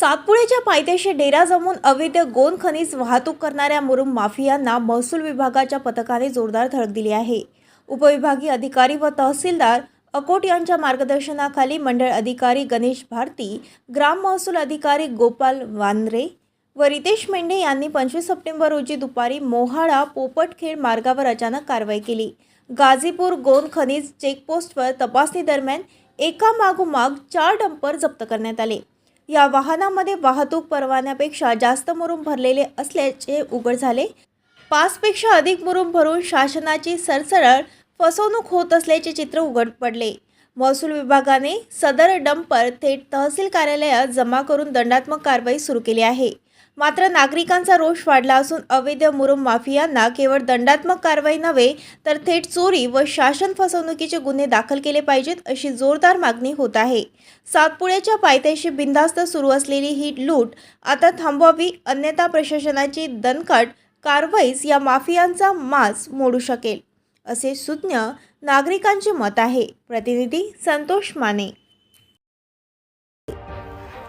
सातपुड्याच्या पायथ्याशी डेरा जमून अवैध गोन खनिज वाहतूक करणाऱ्या मुरुम माफियांना महसूल विभागाच्या पथकाने जोरदार धडक दिली आहे. उपविभागीय अधिकारी व तहसीलदार अकोट यांच्या मार्गदर्शनाखाली मंडळ अधिकारी गणेश भारती ग्राम महसूल अधिकारी गोपाल वानरे व रितेश मेंढे यांनी पंचवीस सप्टेंबर रोजी दुपारी मोहाळा पोपटखेड मार्गावर अचानक कारवाई केली. गाझीपूर गोन खनिज चेकपोस्टवर तपासणी दरम्यान एका मागोमाग चार डंपर जप्त करण्यात आले. या वाहनामध्ये वाहतूक परवान्यापेक्षा जास्त मुरुम भरलेले असल्याचे उघड झाले. पाचपेक्षा अधिक मुरुम भरून शासनाची सरसरळ फसवणूक होत असल्याचे चित्र उघड पडले. महसूल विभागाने सदर डंपर थेट तहसील कार्यालयात जमा करून दंडात्मक कारवाई सुरू केली आहे. मात्र नागरिकांचा रोष वाढला असून अवैध मुरुम माफियांना केवळ दंडात्मक कारवाई नव्हे तर थेट चोरी व शासन फसवणुकीचे गुन्हे दाखल केले पाहिजेत अशी जोरदार मागणी होत आहे. सातपुड्याच्या पायथ्याशी बिनधास्त सुरू असलेली ही लूट आता थांबवावी अन्यथा प्रशासनाची दणकट कारवाईस या माफियांचा मास मोडू शकेल असे सुज्ञ नागरिकांचे मत आहे. प्रतिनिधी संतोष माने.